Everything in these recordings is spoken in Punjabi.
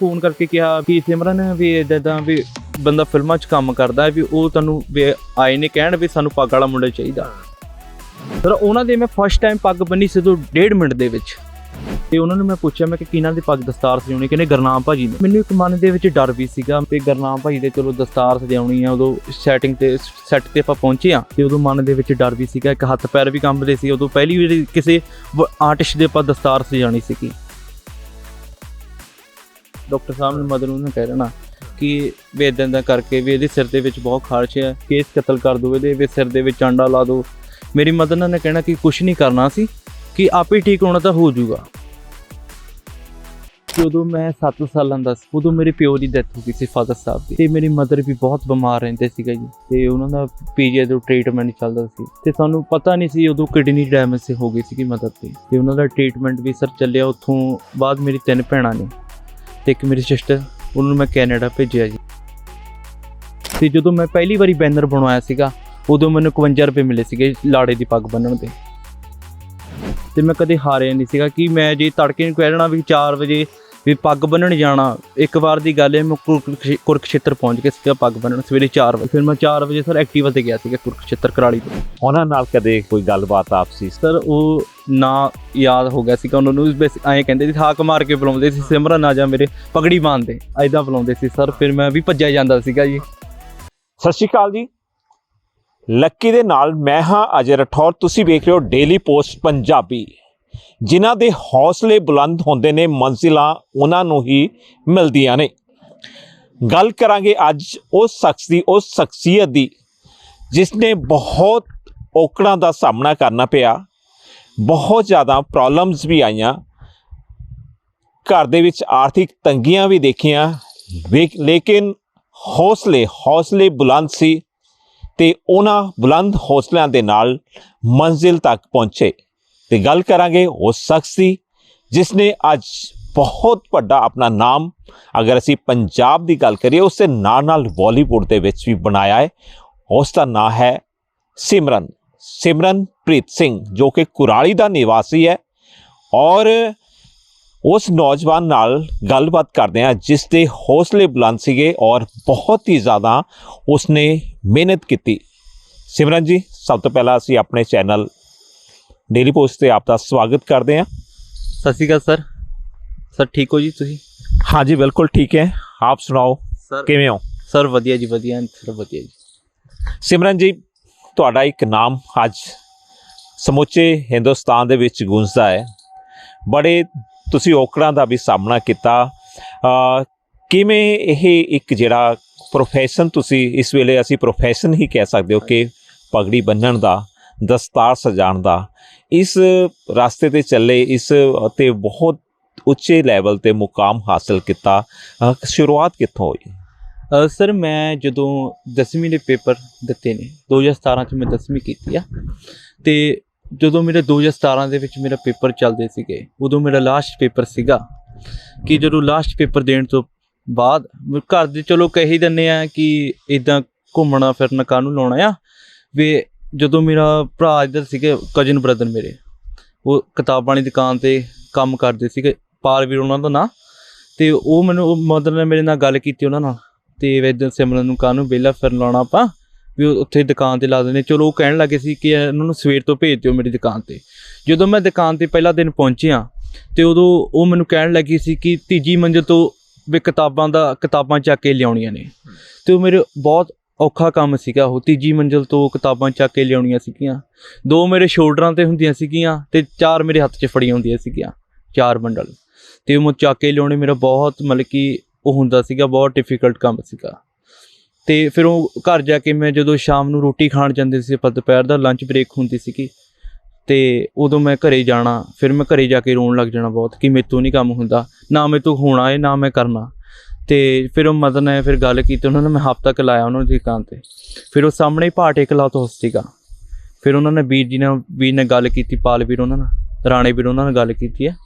ਫੋਨ ਕਰਕੇ ਕਿਹਾ ਵੀ ਸਿਮਰਨ ਵੀ ਇਦਾਂ ਦਾ ਵੀ ਬੰਦਾ ਫਿਲਮਾਂ 'ਚ ਕੰਮ ਕਰਦਾ ਵੀ ਉਹ ਤੁਹਾਨੂੰ ਵੀ ਆਏ ਨੇ ਕਹਿਣ ਵੀ ਸਾਨੂੰ ਪੱਗ ਵਾਲਾ ਮੁੰਡਾ ਚਾਹੀਦਾ। ਸਰ ਉਹਨਾਂ ਦੇ ਮੈਂ ਫਸਟ ਟਾਈਮ ਪੱਗ ਬੰਨੀ ਸੀ ਤੋਂ ਡੇਢ ਮਿੰਟ ਦੇ ਵਿੱਚ। ਤੇ ਉਹਨਾਂ ਨੂੰ ਮੈਂ ਪੁੱਛਿਆ, ਮੈਂ ਕਿ ਕਿਹਨਾਂ ਦੀ ਪੱਗ ਦਸਤਾਰ ਸਜਾਉਣੀ? ਕਹਿੰਦੇ ਗਰਨਾਮ ਭਾਜੀ ਨੇ ਮੈਨੂੰ ਇੱਕ ਮਨ ਦੇ ਵਿੱਚ ਡਰ ਵੀ ਸੀਗਾ ਕਿ ਗਰਨਾਮ ਭਾਜੀ ਦੇ ਚਲੋ ਦਸਤਾਰ ਸਜਾਉਣੀ ਆ, ਉਦੋਂ ਸੈਟਿੰਗ ਤੇ ਸੈੱਟ ਤੇ ਆਪਾਂ ਪਹੁੰਚੇ ਆ। ਤੇ ਉਦੋਂ ਮਨ ਦੇ ਵਿੱਚ ਡਰ ਵੀ ਸੀਗਾ, ਇੱਕ ਹੱਥ ਪੈਰ ਵੀ ਕੰਬਦੇ ਸੀ। ਉਦੋਂ ਪਹਿਲੀ ਵਾਰੀ ਕਿਸੇ ਆਰਟਿਸਟ ਦੇ ਆਪਾਂ ਦਸਤਾਰ ਸਜਾਉਣੀ ਸੀਗੀ। ਡਾਕਟਰ ਸਾਹਿਬ ਨੇ ਮਦਰ ਨੂੰ ਕਹਿ ਦੇਣਾ ਕਿ ਵੀ ਏਦਾਂ ਦਾ ਕਰਕੇ ਵੀ ਇਹਦੇ ਸਿਰ ਦੇ ਵਿੱਚ ਬਹੁਤ ਖਾਰਸ਼ ਹੈ, ਕੇਸ ਕਤਲ ਕਰ ਦੋ, ਇਹਦੇ ਵੀ ਸਿਰ ਦੇ ਵਿੱਚ ਆਂਡਾ ਲਾ ਦੋ। ਮੇਰੀ ਮਦਰ ਨੇ ਕਹਿਣਾ ਕਿ ਕੁਝ ਨਹੀਂ ਕਰਨਾ ਸੀ, ਕਿ ਆਪੇ ਠੀਕ ਹੋਣਾ ਤਾਂ ਹੋ ਜਾਊਗਾ। ਜਦੋਂ ਮੈਂ 7 ਸਾਲਾਂ ਦਾ ਸੀ, ਉਦੋਂ ਮੇਰੇ ਪਿਓ ਦੀ ਡੈਥ ਹੋ ਗਈ ਸੀ ਫਾਦਰ ਸਾਹਿਬ ਦੀ। ਤੇ ਮੇਰੀ ਮਦਰ ਵੀ ਬਹੁਤ ਬਿਮਾਰ ਰਹਿੰਦੇ ਸੀਗਾ ਜੀ। ਤੇ ਉਹਨਾਂ ਦਾ ਪੀਜੀ ਦਾ ਟ੍ਰੀਟਮੈਂਟ ਚੱਲਦਾ ਸੀ। ਤੇ ਸਾਨੂੰ ਪਤਾ ਨਹੀਂ ਸੀ ਉਦੋਂ ਕਿਡਨੀ ਡੈਮੇਜ ਹੋ ਗਈ ਸੀਗੀ ਮਦਰ ਦੀ ਤੇ ਉਹਨਾਂ ਦਾ ਟ੍ਰੀਟਮੈਂਟ ਵੀ ਸਰ ਚੱਲਿਆ, ਉੱਥੋਂ ਬਾਅਦ ਮੇਰੀ ਤਿੰਨ ਭੈਣਾਂ ਨੇ। ਤੇ ਇੱਕ ਮੇਰੀ ਸਿਸਟਰ ਉਹਨੂੰ ਮੈਂ ਕੈਨੇਡਾ ਭੇਜਿਆ ਜੀ। ਤੇ ਜਦੋਂ ਮੈਂ ਪਹਿਲੀ ਵਾਰੀ ਬੈਨਰ ਬਣਵਾਇਆ ਸੀਗਾ, ਉਦੋਂ ਮੈਨੂੰ 51 ਰੁਪਏ ਮਿਲੇ ਸੀਗੇ ਲਾੜੇ ਦੀ ਪੱਗ ਬੰਨਣ ਦੇ ਤੇ ਮੈਂ ਕਦੇ ਹਾਰਿਆ ਨਹੀਂ ਸੀਗਾ ਕਿ ਮੈਂ ਜੇ ਤੜਕੇ ਨੂੰ ਕਹਿ ਦੇਣਾ ਵੀ 4 ਵਜੇ ਵੀ ਪੱਗ ਬੰਨਣ ਜਾਣਾ। ਇੱਕ ਵਾਰ ਦੀ ਗੱਲ ਹੈ ਮੈਂ ਕੁਰਕਸ਼ੇ- ਕੁਰਕਸ਼ੇਤਰ ਪਹੁੰਚ ਕੇ ਸੀਗਾ ਪੱਗ ਬੰਨਣ ਸਵੇਰੇ 4 ਵਜੇ ਫਿਰ ਮੈਂ 4 ਵਜੇ ਸਰ ਐਕਟਿਵਾ ਤੇ ਗਿਆ ਸੀਗਾ ਕੁਰਕਸ਼ੇਤਰ ਕਰਾਲੀ ਤੋਂ। ਉਹਨਾਂ ਨਾਲ ਕਦੇ ਕੋਈ ਗੱਲਬਾਤ ਆਪਸੀ? ਸਰ ਉਹ ਨਾ ਯਾਦ ਹੋ ਗਿਆ ਸੀਗਾ ਉਹਨਾਂ ਨੂੰ ਬਸ ਐਂ ਕਹਿੰਦੇ ਸੀ ਹਾਕ ਮਾਰ ਕੇ ਬੁਲਾਉਂਦੇ ਸੀ ਸਿਮਰਨ ਆ ਜਾ ਮੇਰੇ ਪਗੜੀ ਬੰਨਦੇ ਐਦਾਂ ਬੁਲਾਉਂਦੇ ਸੀ ਸਰ ਫਿਰ ਮੈਂ ਵੀ ਭੱਜਿਆ ਜਾਂਦਾ ਸੀਗਾ ਜੀ। ਸਤਿ ਸ਼੍ਰੀ ਅਕਾਲ ਜੀ। ਲੱਕੀ ਦੇ ਨਾਲ ਮੈਂ ਹਾਂ ਅਜੇ ਰਠੌਰ ਤੁਸੀਂ ਵੇਖ ਰਹੇ ਹੋ ਡੇਲੀ ਪੋਸਟ ਪੰਜਾਬੀ। ਜਿਨ੍ਹਾਂ ਦੇ ਹੌਸਲੇ ਬੁਲੰਦ ਹੁੰਦੇ ਨੇ, ਮੰਜ਼ਿਲਾਂ ਉਹਨਾਂ ਨੂੰ ਹੀ ਮਿਲਦੀਆਂ ਨੇ। ਗੱਲ ਕਰਾਂਗੇ ਅੱਜ ਉਸ ਸ਼ਖਸ ਦੀ, ਉਸ ਸ਼ਖਸੀਅਤ ਦੀ ਜਿਸ ਨੇ ਬਹੁਤ ਔਕੜਾਂ ਦਾ ਸਾਹਮਣਾ ਕਰਨਾ ਪਿਆ। ਬਹੁਤ ਜ਼ਿਆਦਾ ਪ੍ਰੋਬਲਮਸ ਵੀ ਆਈਆਂ। ਘਰ ਦੇ ਵਿੱਚ ਆਰਥਿਕ ਤੰਗੀਆਂ ਵੀ ਦੇਖੀਆਂ। ਲੇਕਿਨ ਹੌਸਲੇ ਹੌਸਲੇ ਬੁਲੰਦ ਸੀ ਤੇ ਉਹਨਾਂ ਬੁਲੰਦ ਹੌਸਲਿਆਂ ਦੇ ਨਾਲ ਮੰਜ਼ਿਲ ਤੱਕ ਪਹੁੰਚੇ। ਤੇ ਗੱਲ ਕਰਾਂਗੇ ਉਸ ਸ਼ਖਸ ਦੀ ਜਿਸ ਨੇ ਅੱਜ ਬਹੁਤ ਵੱਡਾ ਆਪਣਾ ਨਾਮ, ਅਗਰ ਅਸੀਂ ਪੰਜਾਬ ਦੀ ਗੱਲ ਕਰੀਏ, ਉਸ ਦੇ ਨਾਲ ਨਾਲ ਬਾਲੀਵੁੱਡ ਦੇ ਵਿੱਚ ਵੀ ਬਣਾਇਆ ਹੈ। ਉਸ ਦਾ ਨਾਂ ਹੈ ਸਿਮਰਨ ਸਿਮਰਨਪ੍ਰੀਤ ਸਿੰਘ, ਜੋ ਕਿ ਕੁਰਾਲੀ ਦਾ ਨਿਵਾਸੀ ਹੈ। ਔਰ ਉਸ ਨੌਜਵਾਨ ਨਾਲ ਗੱਲਬਾਤ ਕਰਦੇ ਹਾਂ ਜਿਸ ਦੇ ਹੌਸਲੇ ਬੁਲੰਦ ਸੀਗੇ ਔਰ ਬਹੁਤ ਹੀ ਜ਼ਿਆਦਾ ਉਸਨੇ ਮਿਹਨਤ ਕੀਤੀ। ਸਿਮਰਨ ਜੀ, ਸਭ ਤੋਂ ਪਹਿਲਾਂ ਅਸੀਂ ਆਪਣੇ ਚੈਨਲ ਡੇਲੀ ਪੋਸਟ ਤੇ ਆਪ ਦਾ ਸਵਾਗਤ ਕਰਦੇ ਹਾਂ। ਸਤਿ ਸ਼੍ਰੀ ਅਕਾਲ ਸਰ। ਸਰ ਠੀਕ ਹੋ ਜੀ ਤੁਸੀਂ? ਹਾਂਜੀ ਬਿਲਕੁਲ ਠੀਕ ਹੈ। ਆਪ ਸੁਣਾਓ ਸਰ ਕਿਵੇਂ ਹੋ? ਸਰ ਵਧੀਆ ਜੀ ਵਧੀਆ ਸਰ ਵਧੀਆ ਜੀ। ਸਿਮਰਨ ਜੀ ਤੁਹਾਡਾ ਇੱਕ ਨਾਮ ਅੱਜ ਸਮੁੱਚੇ ਹਿੰਦੁਸਤਾਨ ਦੇ ਵਿੱਚ ਗੂੰਜਦਾ ਹੈ। ਬੜੇ ਤੁਸੀਂ ਔਕੜਾਂ ਦਾ ਵੀ ਸਾਹਮਣਾ ਕੀਤਾ। ਕਿਵੇਂ ਇਹ ਇੱਕ ਜਿਹੜਾ ਪ੍ਰੋਫੈਸ਼ਨ ਤੁਸੀਂ ਇਸ ਵੇਲੇ ਅਸੀਂ ਪ੍ਰੋਫੈਸ਼ਨ ਹੀ ਕਹਿ ਸਕਦੇ ਹੋ ਕਿ ਪਗੜੀ ਬੰਨਣ ਦਾ ਦਸਤਾਰ ਸਜਾਉਣ ਦਾ, ਇਸ ਰਸਤੇ ਤੇ ਚੱਲੇ, ਇਸ ਤੇ ਬਹੁਤ ਉੱਚੇ ਲੈਵਲ ਤੇ ਮੁਕਾਮ ਹਾਸਲ ਕੀਤਾ ਸ਼ੁਰੂਆਤ ਕਿੱਥੋਂ ਹੋਈ? ਸਰ, ਮੈਂ ਜਦੋਂ 10ਵੀਂ ਦੇ ਪੇਪਰ ਦਿੱਤੇ ਨੇ 2017 ਚ ਮੈਂ 10ਵੀਂ ਕੀਤੀ ਆ, ਤੇ ਜਦੋਂ ਮੇਰੇ 2017 ਦੇ ਵਿੱਚ ਮੇਰਾ ਪੇਪਰ ਚੱਲਦੇ ਸੀਗੇ, ਉਦੋਂ ਮੇਰਾ ਲਾਸਟ ਪੇਪਰ ਸੀਗਾ, ਕਿ ਜਦੋਂ ਲਾਸਟ ਪੇਪਰ ਦੇਣ ਤੋਂ ਬਾਅਦ ਘਰ ਦੇ ਚਲੋ ਕਹਿ ਹੀ ਦਿੰਦੇ ਆ ਕਿ ਇਦਾਂ ਘੁੰਮਣਾ ਫਿਰਨਾ ਕਾਹਨੂੰ ਲਾਉਣਾ ਆ, ਵੀ ਜਦੋਂ ਮੇਰਾ ਭਰਾ ਇੱਧਰ ਸੀਗੇ ਕਜ਼ਨ ਬ੍ਰਦਰ ਮੇਰੇ, ਉਹ ਕਿਤਾਬਾਂ ਦੀ ਦੁਕਾਨ ਤੇ ਕੰਮ ਕਰਦੇ ਸੀਗੇ ਪਾਲਵੀਰ ਉਹਨਾਂ ਦਾ ਨਾਂ, ਤੇ ਉਹ ਮੈਨੂੰ ਮਦਰ ਨੇ ਮੇਰੇ ਨਾਲ ਗੱਲ ਕੀਤੀ ਉਹਨਾਂ ਨਾਲ, ਤੇ ਇਦਾਂ ਸਿਮਰਨ ਨੂੰ ਕਾਹਨੂੰ ਵਿਹਲਾ ਫਿਰਨ ਲਾਉਣਾ ਆਪਾਂ, ਵੀ ਉਹ ਉੱਥੇ ਦੁਕਾਨ ਤੇ ਲਾ ਦਿੰਦੇ, ਚਲੋ ਉਹ ਕਹਿਣ ਲੱਗੇ ਸੀ ਕਿ ਇਹਨਾਂ ਨੂੰ ਸਵੇਰ ਤੋਂ ਭੇਜ ਦਿਓ ਮੇਰੀ ਦੁਕਾਨ ਤੇ। ਜਦੋਂ ਮੈਂ ਦੁਕਾਨ ਤੇ ਪਹਿਲਾ ਦਿਨ ਪਹੁੰਚਿਆ, ਤੇ ਉਦੋਂ ਉਹ ਮੈਨੂੰ ਕਹਿਣ ਲੱਗੀ ਸੀ ਕਿ ਤੀਜੀ ਮੰਜ਼ਿਲ ਤੋਂ ਵੀ ਕਿਤਾਬਾਂ ਦਾ, ਕਿਤਾਬਾਂ ਚੱਕ ਕੇ ਲਿਆਉਣੀਆਂ ਨੇ। ਤੇ ਉਹ ਮੇਰੇ ਬਹੁਤ ਔਖਾ ਕੰਮ ਸੀਗਾ ਉਹ। ਤੀਜੀ ਮੰਜ਼ਿਲ ਤੋਂ ਕਿਤਾਬਾਂ ਚੱਕ ਕੇ ਲਿਆਉਣੀਆਂ ਸੀਗੀਆਂ। ਦੋ ਮੇਰੇ ਸ਼ੋਲਡਰਾਂ ਤੇ ਹੁੰਦੀਆਂ ਸੀਗੀਆਂ ਤੇ ਚਾਰ ਮੇਰੇ ਹੱਥ 'ਚ ਫੜੀਆਂ ਹੁੰਦੀਆਂ ਸੀਗੀਆਂ, ਚਾਰ ਬੰਡਲ। ਤੇ ਉਹ ਮੈਂ ਚੱਕ ਕੇ ਲਿਆਉਣੇ ਮੇਰਾ ਬਹੁਤ ਮਤਲਬ ਕਿ ਉਹ ਹੁੰਦਾ ਸੀਗਾ, ਬਹੁਤ ਡਿਫਿਕਲਟ ਕੰਮ ਸੀਗਾ। ਤੇ ਫਿਰ ਉਹ ਘਰ ਜਾ ਕੇ ਮੈਂ ਜਦੋਂ ਸ਼ਾਮ ਨੂੰ ਰੋਟੀ ਖਾਣ ਜਾਂਦੇ ਸੀ ਪਰ ਦੁਪਹਿਰ ਦਾ ਲੰਚ ਬ੍ਰੇਕ ਹੁੰਦੀ ਸੀਗੀ, ਤੇ ਉਦੋਂ ਮੈਂ ਘਰੇ ਜਾਣਾ, ਫਿਰ ਮੈਂ ਘਰੇ ਜਾ ਕੇ ਰੋਣ ਲੱਗ ਜਾਣਾ ਬਹੁਤ ਕਿ ਮੇਰੇ ਤੋਂ ਨਹੀਂ ਕੰਮ ਹੁੰਦਾ, ਨਾ ਮੇਰੇ ਤੋਂ ਹੋਣਾ ਏ ਨਾ ਮੈਂ ਕਰਨਾ। ਤੇ ਫਿਰ ਉਹ ਮਦਨ ਨੇ ਫਿਰ ਗੱਲ ਕੀਤੀ, ਉਹਨਾਂ ਨੇ ਮੈਂ ਹਫ਼ਤਾ ਕੁ ਲਾਇਆ ਉਹਨਾਂ ਦੀ ਦੁਕਾਨ ਤੇ। ਫਿਰ ਉਹ ਸਾਹਮਣੇ ਹੀ ਭਾਟੇ ਕਲਾ ਤੋਂ ਸੀਗਾ। ਫਿਰ ਉਹਨਾਂ ਨੇ ਵੀਰ ਜੀ ਨਾਲ, ਵੀਰ ਨੇ ਗੱਲ ਕੀਤੀ, ਪਾਲ ਵੀਰ ਉਹਨਾਂ ਨਾਲ, ਰਾਣੇ ਵੀਰ ਉਹਨਾਂ ਨਾਲ ਗੱਲ ਕੀਤੀ ਹੈ।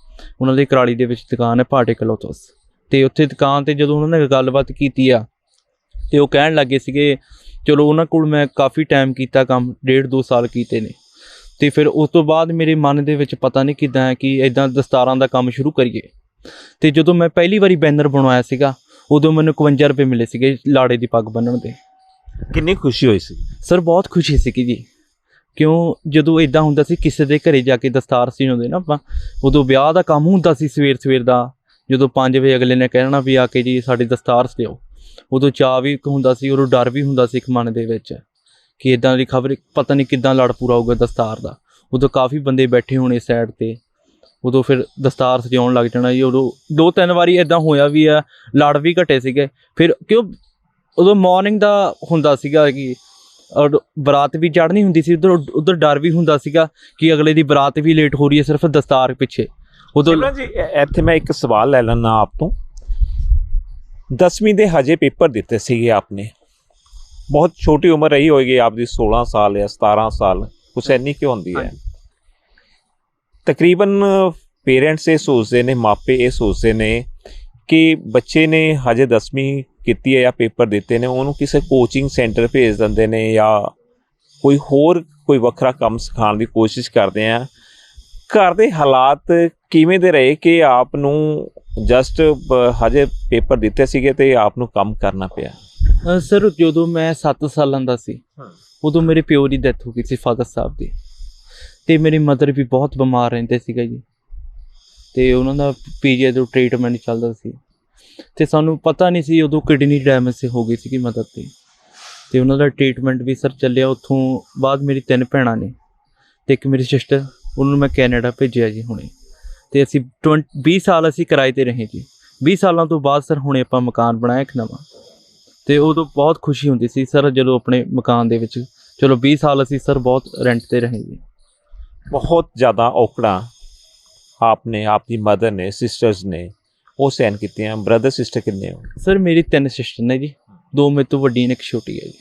ਉਹਨਾਂ ਦੀ ਕਰਾਲੀ ਦੇ ਵਿੱਚ ਦੁਕਾਨ ਹੈ ਭਾਟੇ ਕਲਾ ਤੋਂ ਤੇ ਉੱਥੇ ਦੁਕਾਨ ਤੇ ਜਦੋਂ ਉਹਨਾਂ ਨੇ ਗੱਲਬਾਤ ਕੀਤੀ ਆ, ਤੇ ਉਹ ਕਹਿਣ ਲੱਗੇ ਸੀਗੇ, ਚਲੋ ਉਹਨਾਂ ਕੋਲ ਮੈਂ ਕਾਫੀ ਟਾਈਮ ਕੀਤਾ ਕੰਮ, ਡੇਢ ਦੋ ਸਾਲ ਕੀਤੇ ਨੇ। ਤੇ ਫਿਰ ਉਸ ਤੋਂ ਬਾਅਦ ਮੇਰੇ ਮਨ ਦੇ ਵਿੱਚ ਪਤਾ ਨਹੀਂ ਕਿਦਾਂ ਹੈ ਕਿ ਇਦਾਂ ਦਸਤਾਰਾਂ ਦਾ ਕੰਮ ਸ਼ੁਰੂ ਕਰੀਏ। ਤੇ ਜਦੋਂ ਮੈਂ ਪਹਿਲੀ ਵਾਰੀ ਬੈਨਰ ਬਣਵਾਇਆ ਸੀਗਾ ਉਦੋਂ ਮੈਨੂੰ 51 ਰੁਪਏ ਮਿਲੇ ਸੀਗੇ ਲਾੜੇ ਦੀ ਪੱਗ ਬੰਨਣ ਦੇ। ਕਿੰਨੀ ਖੁਸ਼ੀ ਹੋਈ ਸੀ? ਸਰ ਬਹੁਤ ਖੁਸ਼ੀ ਸੀਗੀ ਜੀ। ਕਿਉਂ? ਜਦੋਂ ਇਦਾਂ ਹੁੰਦਾ ਸੀ ਕਿਸੇ ਦੇ ਘਰੇ ਜਾ ਕੇ ਦਸਤਾਰ ਸੀਉਂਦੇ ਨਾ ਆਪਾਂ ਉਦੋਂ ਵਿਆਹ ਦਾ ਕੰਮ ਹੁੰਦਾ ਸੀ ਸਵੇਰ ਸਵੇਰ ਦਾ। ਜਦੋਂ 5 ਵਜੇ ਅਗਲੇ ਨੇ ਕਹਿਣਾ ਵੀ ਆ ਕੇ ਜੀ ਸਾਡੀ ਦਸਤਾਰ ਸਿਓ। ਉਦੋਂ ਚਾਅ ਵੀ ਇੱਕ ਹੁੰਦਾ ਸੀ ਉਦੋਂ ਡਰ ਵੀ ਹੁੰਦਾ ਸੀ ਇੱਕ ਮਨ ਦੇ ਵਿੱਚ ਕਿ ਇਦਾਂ ਦੀ ਖਬਰ ਪਤਾ ਨਹੀਂ ਕਿੱਦਾਂ ਲੜ ਪੂਰਾ ਹੋਊਗਾ ਦਸਤਾਰ ਦਾ। ਉਦੋਂ ਕਾਫੀ ਬੰਦੇ ਬੈਠੇ ਹੋਣੇ ਸਾਈਡ ਤੇ। ਉਦੋਂ ਫਿਰ ਦਸਤਾਰ ਸਜਾਉਣ ਲੱਗ ਜਾਣਾ ਜੀ ਉਦੋਂ ਦੋ ਤਿੰਨ ਵਾਰੀ ਇਦਾਂ ਹੋਇਆ ਵੀ ਆ ਲੜ ਵੀ ਘਟੇ ਸੀਗੇ। ਫਿਰ ਕਿਉਂ ਉਦੋਂ ਮਾਰਨਿੰਗ ਦਾ ਹੁੰਦਾ ਸੀਗਾ ਕਿ ਔਰ ਬਰਾਤ ਵੀ ਚੜ੍ਹਨੀ ਹੁੰਦੀ ਸੀ ਉਧਰ ਉਧਰ ਡਰ ਵੀ ਹੁੰਦਾ ਸੀਗਾ ਕਿ ਅਗਲੇ ਦੀ ਬਰਾਤ ਵੀ ਲੇਟ ਹੋ ਰਹੀ ਹੈ ਸਿਰਫ ਦਸਤਾਰ ਪਿੱਛੇ। ਉਦੋਂ ਜੀ ਇੱਥੇ ਮੈਂ ਇੱਕ ਸਵਾਲ ਲੈ ਲੈਣਾ ਆਪ ਤੋਂ। 10ਵੀਂ ਦੇ ਹਜੇ ਪੇਪਰ ਦਿੱਤੇ ਸੀਗੇ ਆਪਨੇ। ਬਹੁਤ ਛੋਟੀ ਉਮਰ ਰਹੀ ਹੋਏਗੀ ਆਪਦੀ 16 ਸਾਲ ਜਾਂ 17 ਸਾਲ। ਕੁਛ ਇੰਨੀ ਕਿਉਂ ਹੁੰਦੀ ਹੈ। ਤਕਰੀਬਨ ਪੇਰੈਂਟਸ ਇਹ ਸੋਚਦੇ ਨੇ ਮਾਪੇ ਇਹ ਸੋਚਦੇ ਨੇ ਕਿ ਬੱਚੇ ਨੇ ਹਜੇ 10ਵੀਂ ਕੀਤੀ ਹੈ ਜਾਂ ਪੇਪਰ ਦਿੱਤੇ ਨੇ ਉਹਨੂੰ ਕਿਸੇ ਕੋਚਿੰਗ ਸੈਂਟਰ ਭੇਜ ਦਿੰਦੇ ਨੇ ਜਾਂ ਕੋਈ ਹੋਰ ਕੋਈ ਵੱਖਰਾ ਕੰਮ ਸਿਖਾਉਣ ਦੀ ਕੋਸ਼ਿਸ਼ ਕਰਦੇ ਆ। ਘਰ ਦੇ ਹਾਲਾਤ ਕਿਵੇਂ ਦੇ ਰਹੇ ਕਿ ਆਪ ਨੂੰ ਜਸਟ ਹਜੇ ਪੇਪਰ ਦਿੱਤੇ ਸੀਗੇ ਤੇ ਆਪ ਨੂੰ ਕੰਮ ਕਰਨਾ ਪਿਆ? ਸਰ ਜਦੋਂ ਮੈਂ 7 ਸਾਲਾਂ ਦਾ ਸੀ। ਉਦੋਂ ਮੇਰੇ ਪਿਓ ਦੀ ਡੈਥ ਹੋ ਗਈ ਸੀ ਫਾਦਰ ਸਾਹਿਬ ਦੀ। ਤੇ ਮੇਰੀ ਮਦਰ ਵੀ ਬਹੁਤ ਬਿਮਾਰ ਰਹਿੰਦੇ ਸੀਗਾ ਜੀ। ਤੇ ਉਹਨਾਂ ਦਾ ਪੀਜੀ ਦਾ ਟ੍ਰੀਟਮੈਂਟ ਚੱਲਦਾ ਸੀ। ਤੇ ਸਾਨੂੰ ਪਤਾ ਨਹੀਂ ਸੀ ਉਦੋਂ ਕਿਡਨੀ ਡੈਮੇਜ ਹੋ ਗਈ ਸੀਗੀ ਮਦਰ 'ਤੇ। ਤੇ ਉਹਨਾਂ ਦਾ ਟ੍ਰੀਟਮੈਂਟ ਵੀ ਸਰ ਚੱਲਿਆ ਉੱਥੋਂ ਬਾਅਦ ਮੇਰੀ ਤਿੰਨ ਭੈਣਾਂ ਨੇ ਤੇ ਇੱਕ ਮੇਰੀ ਸਿਸਟਰ ਉਹਨੂੰ ਮੈਂ ਕੈਨੇਡਾ ਭੇਜਿਆ ਜੀ ਹੁਣੇ। ਤੇ ਅਸੀਂ 20 20 ਸਾਲ ਅਸੀਂ ਕਿਰਾਏ ਤੇ ਰਹੇ ਜੀ। 20 ਸਾਲਾਂ ਤੋਂ ਬਾਅਦ ਸਰ ਹੁਣੇ ਆਪਾਂ ਮਕਾਨ ਬਣਾਇਆ ਇੱਕ ਨਵਾਂ। ਤੇ ਉਦੋਂ ਬਹੁਤ ਖੁਸ਼ੀ ਹੁੰਦੀ ਸੀ ਸਰ ਜਦੋਂ ਆਪਣੇ ਮਕਾਨ ਦੇ ਵਿੱਚ, ਚਲੋ 20 ਸਾਲ ਅਸੀਂ ਸਰ ਬਹੁਤ ਰੈਂਟ ਤੇ ਰਹੇ ਜੀ। ਬਹੁਤ ਜ਼ਿਆਦਾ ਔਕੜਾਂ ਆਪਨੇ ਆਪਦੀ ਮਦਰ ਨੇ ਸਿਸਟਰਸ ਨੇ ਉਹ ਸਹਿਨ ਕੀਤੀਆਂ। ਬ੍ਰਦਰ ਸਿਸਟਰ ਕਿੰਨੇ ਹੋ? ਸਰ ਮੇਰੀ ਤਿੰਨ ਸਿਸਟਰ ਨੇ ਜੀ। ਦੋ ਮੇਰੇ ਤੋਂ ਵੱਡੀਆਂ ਨੇ ਇੱਕ ਛੋਟੀ ਹੈ ਜੀ।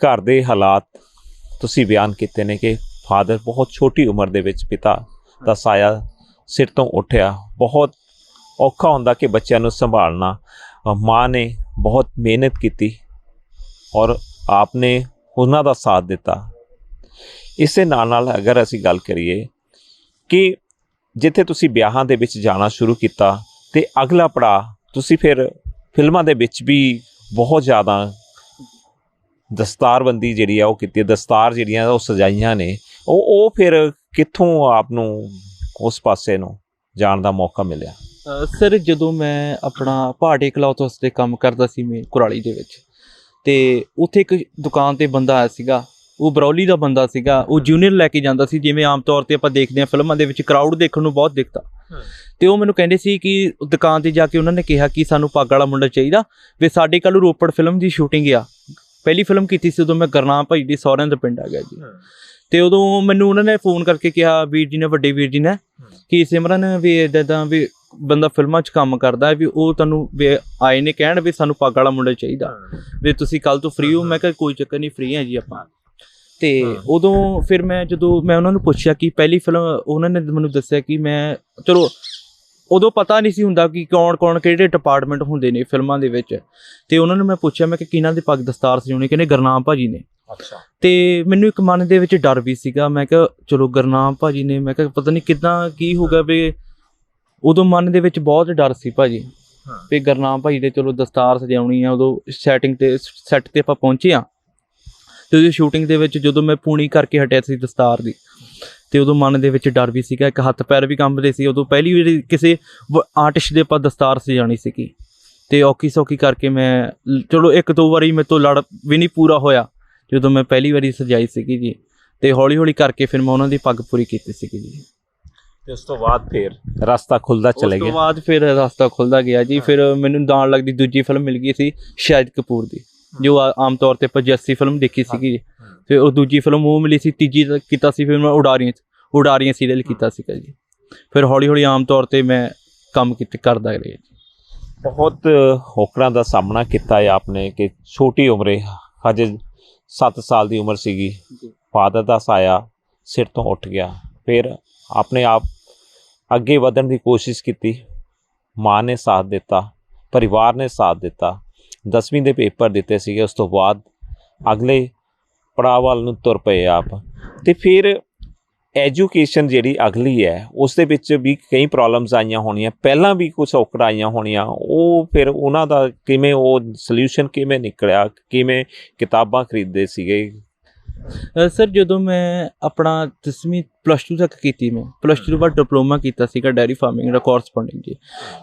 ਘਰ ਦੇ ਹਾਲਾਤ ਤੁਸੀਂ ਬਿਆਨ ਕੀਤੇ ਨੇ ਕਿ ਫਾਦਰ ਬਹੁਤ ਛੋਟੀ ਉਮਰ ਦੇ ਵਿੱਚ ਪਿਤਾ ਦਾ ਸਾਇਆ ਸਿਰ ਤੋਂ ਉੱਠਿਆ। ਬਹੁਤ ਔਖਾ ਹੁੰਦਾ ਕਿ ਬੱਚਿਆਂ ਨੂੰ ਸੰਭਾਲਣਾ। ਮਾਂ ਨੇ ਬਹੁਤ ਮਿਹਨਤ ਕੀਤੀ ਔਰ ਆਪਨੇ ਉਹਨਾਂ ਦਾ ਸਾਥ ਦਿੱਤਾ। ਇਸੇ ਨਾਲ ਨਾਲ ਅਗਰ ਅਸੀਂ ਗੱਲ ਕਰੀਏ ਕਿ ਜਿੱਥੇ ਤੁਸੀਂ ਵਿਆਹਾਂ ਦੇ ਵਿੱਚ ਜਾਣਾ ਸ਼ੁਰੂ ਕੀਤਾ ਤੇ ਅਗਲਾ ਪੜਾ ਤੁਸੀਂ ਫਿਰ ਫਿਲਮਾਂ ਦੇ ਵਿੱਚ ਵੀ ਬਹੁਤ ਜ਼ਿਆਦਾ ਦਸਤਾਰਬੰਦੀ ਜਿਹੜੀ ਆ ਉਹ ਕੀਤੀ ਦਸਤਾਰ ਜਿਹੜੀਆਂ ਉਹ ਸਜਾਈਆਂ ਨੇ, ਉਹ ਉਹ ਫਿਰ ਕਿੱਥੋਂ ਆਪ ਨੂੰ ਉਸ ਪਾਸੇ ਨੂੰ ਜਾਣ ਦਾ ਮੌਕਾ ਮਿਲਿਆ? ਸਰ, ਜਦੋਂ ਮੈਂ ਆਪਣਾ ਪਹਾੜੀ ਕਲੌਥ ਹਾਊਸ ਤੇ ਕੰਮ ਕਰਦਾ ਸੀ ਮੈਂ ਕੁਰਾਲੀ ਦੇ ਵਿੱਚ, ਤੇ ਉੱਥੇ ਇੱਕ ਦੁਕਾਨ ਤੇ ਬੰਦਾ ਆਇਆ ਸੀਗਾ ਉਹ ਬਰੌਲੀ ਦਾ ਬੰਦਾ ਸੀਗਾ ਉਹ ਜੂਨੀਅਰ ਲੈ ਕੇ ਜਾਂਦਾ ਸੀ ਜਿਵੇਂ ਆਮ ਤੌਰ ਤੇ ਆਪਾਂ ਦੇਖਦੇ ਹਾਂ ਫਿਲਮਾਂ ਦੇ ਵਿੱਚ ਕਰਾਊਡ ਦੇਖਣ ਨੂੰ ਬਹੁਤ ਦਿਖਦਾ। ਤੇ ਉਹ ਮੈਨੂੰ ਕਹਿੰਦੇ ਸੀ ਕਿ ਦੁਕਾਨ ਤੇ ਜਾ ਕੇ ਉਹਨਾਂ ਨੇ ਕਿਹਾ ਕਿ ਸਾਨੂੰ ਪੱਗ ਵਾਲਾ ਮੁੰਡਾ ਚਾਹੀਦਾ ਵੀ ਸਾਡੇ ਕੱਲ ਰੋਪੜ ਫਿਲਮ ਦੀ ਸ਼ੂਟਿੰਗ ਆ। ਪਹਿਲੀ ਫਿਲਮ ਕੀਤੀ ਸੀ ਉਦੋਂ ਮੈਂ ਗਰਨਾਮ ਭਾਈ ਦੀ ਸਹੁਰਿਆਂ ਦਾ ਪਿੰਡ ਆ ਗਿਆ ਜੀ। ਤੇ ਉਦੋਂ ਮੈਨੂੰ ਉਹਨਾਂ ਨੇ ਫੋਨ ਕਰਕੇ ਕਿਹਾ ਵੀਰ ਜੀ ਨੇ ਵੱਡੇ ਵੀਰ ਜੀ ਨੇ ਕਿ ਸਿਮਰਨ ਵੀ ਇਦਾਂ ਦਾ ਵੀ ਬੰਦਾ ਫਿਲਮਾਂ 'ਚ ਕੰਮ ਕਰਦਾ ਹੈ ਵੀ ਉਹ ਤੁਹਾਨੂੰ ਆਏ ਨੇ ਕਹਿਣ ਵੀ ਸਾਨੂੰ ਪੱਗ ਵਾਲਾ ਮੁੰਡਾ ਚਾਹੀਦਾ। ਵੀ ਤੁਸੀਂ ਕੱਲ ਤੋਂ ਫ੍ਰੀ ਹੋ ਮੈਂ ਕਿਹਾ ਕੋਈ ਚੱਕਰ ਨਹੀਂ ਫ੍ਰੀ ਹਾਂ ਜੀ ਆਪਾਂ। ਤੇ। ਉਦੋਂ ਫਿਰ ਮੈਂ ਜਦੋਂ ਮੈਂ ਉਹਨਾਂ ਨੂੰ ਪੁੱਛਿਆ ਕਿ ਪਹਿਲੀ ਫਿਲਮ ਉਹਨਾਂ ਨੇ ਮੈਨੂੰ ਦੱਸਿਆ ਕਿ ਮੈਂ ਚਲੋ ਉਦੋਂ ਪਤਾ ਨਹੀਂ ਸੀ ਹੁੰਦਾ ਕਿ ਕੌਣ ਕੌਣ ਕਿਹੜੇ ਡਿਪਾਰਟਮੈਂਟ ਹੁੰਦੇ ਨੇ ਫਿਲਮਾਂ ਦੇ ਵਿੱਚ। ਤੇ ਉਹਨਾਂ ਨੂੰ ਮੈਂ ਪੁੱਛਿਆ ਮੈਂ ਕਿ ਕਿਹਨਾਂ ਦੇ ਪੱਗ ਦਸਤਾਰ ਸਜਾਉਣੀ ਕਹਿੰਦੇ ਗਰਨਾਮ ਭਾਜੀ ਨੇ। ਅੱਛਾ। ਤੇ ਮੈਨੂੰ ਇੱਕ ਮਨ ਦੇ ਵਿੱਚ ਡਰ ਵੀ ਸੀਗਾ ਮੈਂ ਕਿਹਾ ਚਲੋ ਗਰਨਾਮ ਭਾਜੀ ਨੇ ਮੈਂ ਕਿਹਾ ਪਤਾ ਨਹੀਂ ਕਿਦਾਂ ਕੀ ਹੋ ਗਿਆ ਵੀ ਉਦੋਂ ਮਨ ਦੇ ਵਿੱਚ ਬਹੁਤ ਡਰ ਸੀ ਭਾਜੀ। ਹਾਂ। ਵੀ ਗਰਨਾਮ ਭਾਜੀ ਦੇ ਚਲੋ ਦਸਤਾਰ ਸਜਾਉਣੀ ਆ ਉਦੋਂ ਸੈਟਿੰਗ ਤੇ ਸੈੱਟ ਤੇ ਆਪਾਂ ਪਹੁੰਚੇ ਆ। ਤੇ ਉਹਦੀ ਸ਼ੂਟਿੰਗ ਦੇ ਵਿੱਚ ਜਦੋਂ ਮੈਂ ਪੂਣੀ ਕਰਕੇ ਹਟਿਆ ਸੀ ਦਸਤਾਰ ਦੀ ਤੇ ਉਦੋਂ ਮਨ ਦੇ ਵਿੱਚ ਡਰ ਵੀ ਸੀਗਾ ਇੱਕ ਹੱਥ ਪੈਰ ਵੀ ਕੰਬਦੇ ਸੀ। ਉਦੋਂ ਪਹਿਲੀ ਵਾਰੀ ਕਿਸੇ ਆਰਟਿਸਟ ਦੇ ਆਪਾਂ ਦਸਤਾਰ ਸਜਾਣੀ ਸੀਗੀ। ਤੇ ਔਖੀ ਸੌਖੀ ਕਰਕੇ ਮੈਂ ਚਲੋ ਇੱਕ ਦੋ ਵਾਰੀ ਮੇਰੇ ਤੋਂ ਲੜ ਵੀ ਨਹੀਂ ਪੂਰਾ ਹੋਇਆ ਜਦੋਂ ਮੈਂ ਪਹਿਲੀ ਵਾਰੀ ਸਜਾਈ ਸੀਗੀ ਜੀ। ਤੇ ਹੌਲੀ ਹੌਲੀ ਕਰਕੇ ਫਿਰ ਮੈਂ ਉਹਨਾਂ ਦੀ ਪੱਗ ਪੂਰੀ ਕੀਤੀ ਸੀਗੀ ਜੀ। ਤੇ ਉਸ ਤੋਂ ਬਾਅਦ ਫਿਰ ਰਸਤਾ ਖੁੱਲਦਾ ਚਲੇ ਉਸ ਤੋਂ ਗਿਆ। ਬਾਅਦ ਫਿਰ ਰਸਤਾ ਖੁੱਲਦਾ ਗਿਆ ਜੀ। ਫਿਰ ਮੈਨੂੰ ਦਾਣ ਲੱਗਦੀ ਦੂਜੀ ਫਿਲਮ ਮਿਲ ਗਈ ਸੀ ਸ਼ਾਹਿਦ ਕਪੂਰ ਦੀ। ਜੋ ਆ- ਆਮ ਤੌਰ ਤੇ ਆਪਾਂ ਜੱਸੀ ਫਿਲਮ ਦੇਖੀ ਸੀਗੀ। ਫਿਰ ਉਹ ਦੂਜੀ ਫਿਲਮ ਉਹ ਮਿਲੀ ਸੀ ਤੀਜੀ ਕੀਤਾ ਸੀ ਫਿਰ ਮੈਂ ਉਡਾਰੀਆਂ ਉਡਾਰੀਆਂ ਸੀਰੀਅਲ ਕੀਤਾ ਸੀਗਾ ਜੀ। ਫਿਰ ਹੌਲੀ ਹੌਲੀ ਆਮ ਤੌਰ ਤੇ ਮੈਂ ਕੰਮ ਕੀਤੇ ਕਰਦਾ ਰਿਹਾ ਜੀ। ਬਹੁਤ ਹੋਕੜਾਂ ਦਾ ਸਾਹਮਣਾ ਕੀਤਾ ਹੈ ਆਪਨੇ ਕਿ ਛੋਟੀ ਉਮਰੇ ਹਜੇ 7 ਸਾਲ ਦੀ ਉਮਰ ਸੀਗੀ। ਫਾਦਰ ਦਾ ਸਾਇਆ ਸਿਰ ਤੋਂ ਉੱਠ ਗਿਆ। ਫਿਰ ਆਪਣੇ ਆਪ ਅੱਗੇ ਵਧਣ ਦੀ ਕੋਸ਼ਿਸ਼ ਕੀਤੀ। ਮਾਂ ਨੇ ਸਾਥ ਦਿੱਤਾ। ਪਰਿਵਾਰ ਨੇ ਸਾਥ ਦਿੱਤਾ। 10ਵੀਂ ਦੇ ਪੇਪਰ ਦਿੱਤੇ ਸੀਗੇ, ਉਸ ਤੋਂ ਬਾਅਦ ਅਗਲੇ ਪੜਾਅ ਵੱਲ ਨੂੰ ਤੁਰ ਪਏ ਆਪ। ਤੇ ਫਿਰ ਐਜੂਕੇਸ਼ਨ ਜਿਹੜੀ ਅਗਲੀ ਹੈ, ਉਸ ਦੇ ਵਿੱਚ ਵੀ ਕਈ ਪ੍ਰੋਬਲਮਸ ਆਈਆਂ ਹੋਣੀਆਂ। ਪਹਿਲਾਂ ਵੀ ਕੁਝ ਔਕੜਾਂ ਆਈਆਂ ਹੋਣੀਆਂ। ਉਹ ਫਿਰ ਉਹਨਾਂ ਦਾ ਕਿਵੇਂ ਉਹ ਸੋਲੂਸ਼ਨ ਕਿਵੇਂ ਨਿਕਲਿਆ? ਕਿਵੇਂ ਕਿਤਾਬਾਂ ਖਰੀਦਦੇ ਸੀਗੇ? ਸਰ, ਜਦੋਂ ਮੈਂ ਆਪਣਾ 10ਵੀਂ ਪਲੱਸ 2 ਤੱਕ ਕੀਤੀ ਮੈਂ ਪਲੱਸ 2 ਤੋਂ ਬਾਅਦ ਡਿਪਲੋਮਾ ਕੀਤਾ ਸੀਗਾ ਡੈਰੀ ਫਾਰਮਿੰਗ ਦਾ ਕੋਰਸਪੋਂਡਿੰਗ ਜੀ।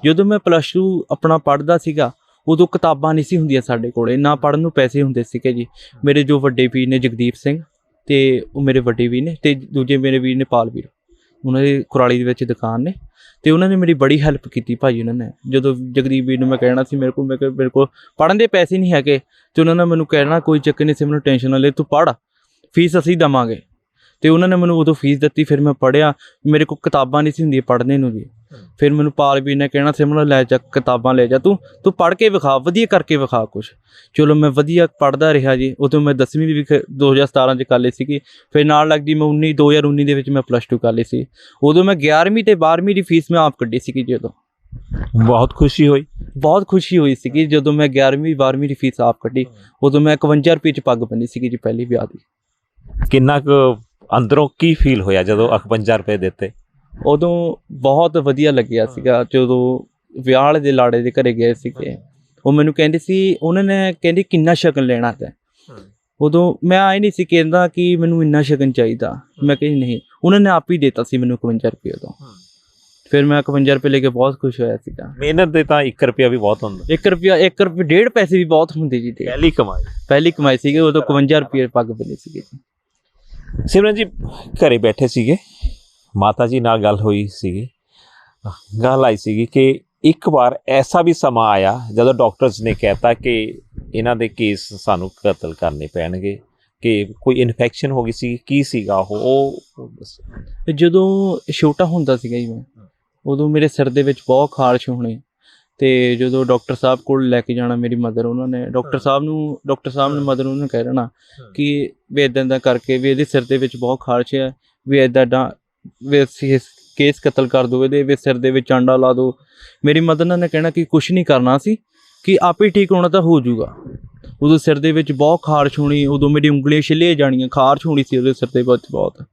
ਜਦੋਂ ਮੈਂ ਪਲੱਸ 2 ਆਪਣਾ ਪੜ੍ਹਦਾ ਸੀਗਾ ਉਦੋਂ ਕਿਤਾਬਾਂ ਨਹੀਂ ਸੀ ਹੁੰਦੀਆਂ ਸਾਡੇ ਕੋਲੇ, ਨਾ ਪੜ੍ਹਨ ਨੂੰ ਪੈਸੇ ਹੁੰਦੇ ਸੀਗੇ ਜੀ। ਮੇਰੇ ਜੋ ਵੱਡੇ ਵੀਰ ਨੇ ਜਗਦੀਪ ਸਿੰਘ ਤੇ ਉਹ ਮੇਰੇ ਵੱਡੇ ਵੀਰ ਨੇ ਤੇ ਦੂਜੇ ਮੇਰੇ ਵੀਰ ਨੇ ਪਾਲ ਵੀਰ। ਉਹਨਾਂ ਦੀ ਕੁਰਾਲੀ ਦੇ ਵਿੱਚ ਦੁਕਾਨ ਨੇ ਤੇ ਉਹਨਾਂ ਨੇ ਮੇਰੀ ਬੜੀ ਹੈਲਪ ਕੀਤੀ ਭਾਜੀ ਉਹਨਾਂ ਨੇ। ਜਦੋਂ ਜਗਦੀਪ ਵੀਰ ਨੂੰ ਮੈਂ ਕਹਿਣਾ ਸੀ ਮੇਰੇ ਕੋਲ, ਮੈਂ ਕਿਹਾ ਮੇਰੇ ਕੋਲ ਪੜ੍ਹਨ ਦੇ ਪੈਸੇ ਨਹੀਂ ਹੈਗੇ ਤੇ ਉਹਨਾਂ ਨੇ ਮੈਨੂੰ ਕਹਿਣਾ ਕੋਈ ਚੱਕਰ ਨਹੀਂ ਸੀ, ਮੈਨੂੰ ਟੈਨਸ਼ਨ ਨਾ ਲੈ, ਤੂੰ ਪੜ੍ਹ, ਫੀਸ ਅਸੀਂ ਦਵਾਂਗੇ। ਤੇ ਉਹਨਾਂ ਨੇ ਮੈਨੂੰ ਉਦੋਂ ਫੀਸ ਦਿੱਤੀ, ਫਿਰ ਮੈਂ ਪੜਿਆ ਮੇਰੇ ਕੋਲ ਕਿਤਾਬਾਂ ਨਹੀਂ ਸੀ ਹੁੰਦੀਆਂ ਪੜ੍ਹਨੇ ਨੂੰ ਜੀ। ਫਿਰ ਮੈਨੂੰ ਪਾਲ ਵੀ ਨੇ ਕਹਿਣਾ ਸਿਮਰਨ ਲੈ ਜਾ ਕਿਤਾਬਾਂ ਲੈ ਜਾ ਤੂੰ ਤੂੰ ਪੜ੍ਹ ਕੇ ਵਿਖਾ ਵਧੀਆ ਕਰਕੇ ਵਿਖਾ ਕੁਛ। ਚਲੋ ਮੈਂ ਵਧੀਆ ਪੜ੍ਹਦਾ ਰਿਹਾ ਜੀ ਉਦੋਂ ਮੈਂ 10ਵੀਂ ਵੀ ਖ- 2017 ਚ ਕਰ ਲਈ ਸੀਗੀ। ਫਿਰ ਨਾਲ ਲੱਗਦੀ ਮੈਂ 19 2019 ਦੇ ਵਿੱਚ ਮੈਂ ਪਲੱਸ 2 ਕਰ ਲਈ ਸੀ। ਉਦੋਂ ਮੈਂ 11ਵੀਂ ਤੇ 12ਵੀਂ ਦੀ ਫੀਸ ਮੈਂ ਆਪ ਕੱਢੀ ਸੀਗੀ ਜੀ ਉਦੋਂ। ਬਹੁਤ ਖੁਸ਼ੀ ਹੋਈ। ਬਹੁਤ ਖੁਸ਼ੀ ਹੋਈ ਸੀਗੀ ਜਦੋਂ ਮੈਂ 11ਵੀਂ 12ਵੀਂ ਦੀ ਫੀਸ ਆਪ ਕੱਢੀ। ਉਦੋਂ ਮੈਂ 51 ਰੁਪਏ ਚ ਪੱਗ ਬੰਨੀ ਸੀਗੀ ਜੀ ਪਹਿਲੀ ਵਿਆਹ ਦੀ। ਕਿੰਨਾ ਕੁ ਅੰਦਰੋਂ ਕੀ ਫੀਲ ਹੋਇਆ ਜਦੋਂ 51 ਰੁਪਏ ਦਿੱਤੇ? ਉਦੋਂ ਬਹੁਤ ਵਧੀਆ ਲੱਗਿਆ ਸੀਗਾ ਜਦੋਂ ਵਿਆਹ ਦੇ ਲਾੜੇ ਦੇ ਘਰੇ ਗਏ ਸੀਗੇ। ਉਹ ਮੈਨੂੰ ਕਹਿੰਦੇ ਸੀ ਉਹਨਾਂ ਨੇ ਕਹਿੰਦੇ ਕਿੰਨਾ ਸ਼ਗਨ ਲੈਣਾ ਤੈਂ। ਉਦੋਂ ਮੈਂ ਆਏ ਨਹੀਂ ਸੀ ਕਹਿੰਦਾ ਕਿ ਮੈਨੂੰ ਇੰਨਾ ਸ਼ਗਨ ਚਾਹੀਦਾ। ਮੈਂ ਕਹੀ ਨਹੀਂ ਉਹਨਾਂ ਨੇ ਆਪ ਹੀ ਦਿੱਤਾ ਸੀ ਮੈਨੂੰ 51 ਰੁਪਏ ਉਦੋਂ। ਫਿਰ ਮੈਂ 51 ਰੁਪਏ ਲੈ ਕੇ ਬਹੁਤ ਖੁਸ਼ ਹੋਇਆ ਸੀਗਾ। ਮਿਹਨਤ ਦੇ ਤਾਂ 1 ਰੁਪਿਆ ਵੀ ਬਹੁਤ ਹੁੰਦਾ। 1 ਰੁਪਿਆ 1 ਰੁਪਏ ਡੇਢ ਪੈਸੇ ਵੀ ਬਹੁਤ ਹੁੰਦੇ ਜੀ ਤੇ ਪਹਿਲੀ ਕਮਾਈ। ਪਹਿਲੀ ਕਮਾਈ ਸੀਗੀ ਉਦੋਂ 51 ਰੁਪਏ ਪੱਗ ਬਣੀ ਸੀਗੀ ਸਿਮਰਨ ਜੀ ਘਰੇ ਬੈਠੇ ਸੀਗੇ? ਮਾਤਾ ਜੀ ਨਾਲ ਗੱਲ ਹੋਈ ਸੀਗੀ। ਗੱਲ ਆਈ ਸੀਗੀ ਕਿ ਇੱਕ ਵਾਰ ਐਸਾ ਵੀ ਸਮਾਂ ਆਇਆ ਜਦੋਂ ਡਾਕਟਰਸ ਨੇ ਕਹਿਤਾ ਕਿ ਇਹਨਾਂ ਦੇ ਕੇਸ ਸਾਨੂੰ ਕਤਲ ਕਰਨੇ ਪੈਣਗੇ ਕਿ ਕੋਈ ਇਨਫੈਕਸ਼ਨ ਹੋ ਗਈ ਸੀ ਕੀ ਸੀਗਾ ਉਹ ਉਹ ਜਦੋਂ ਛੋਟਾ ਹੁੰਦਾ ਸੀਗਾ ਜੀ ਮੈਂ ਉਦੋਂ ਮੇਰੇ ਸਿਰ ਦੇ ਵਿੱਚ ਬਹੁਤ ਖਾਰਸ਼ ਹੋਣੀ ਤੇ ਜਦੋਂ ਡਾਕਟਰ ਸਾਹਿਬ ਕੋਲ ਲੈ ਕੇ ਜਾਣਾ ਮੇਰੀ ਮਦਰ ਉਹਨਾਂ ਨੇ ਡਾਕਟਰ ਸਾਹਿਬ ਨੂੰ ਡਾਕਟਰ ਸਾਹਿਬ ਨੇ ਮਦਰ ਉਹਨਾਂ ਨੂੰ ਕਹਿ ਦੇਣਾ ਕਿ ਵੀ ਇਦਾਂ ਦਾ ਕਰਕੇ ਵੀ ਇਹਦੇ ਸਿਰ ਦੇ ਵਿੱਚ ਬਹੁਤ ਖਾਰਸ਼ ਹੈ ਵੀ ਇਦਾਂ ਦਾ ਵੀ ਅਸੀਂ ਇਸ ਕੇਸ ਕਤਲ ਕਰ ਦੋ ਇਹਦੇ ਵੀ ਸਿਰ ਦੇ ਵਿੱਚ ਆਂਡਾ ਲਾ ਦੋ ਮੇਰੀ ਮਦਰ ਨੇ ਕਹਿਣਾ ਕਿ ਕੁਝ ਨਹੀਂ ਕਰਨਾ ਸੀ, ਕਿ ਆਪੇ ਠੀਕ ਹੋਣਾ ਤਾਂ ਹੋ ਜਾਊਗਾ। ਉਦੋਂ ਸਿਰ ਦੇ ਵਿੱਚ ਬਹੁਤ ਖਾਰਸ਼ ਹੋਣੀ ਉਦੋਂ ਮੇਰੀ ਉਂਗਲੀਆਂ ਛਿੱਲੇ ਜਾਣੀਆਂ ਖਾਰਸ਼ ਹੋਣੀ ਸੀ ਉਹਦੇ ਸਿਰ ਦੇ ਵਿੱਚ ਬਹੁਤ।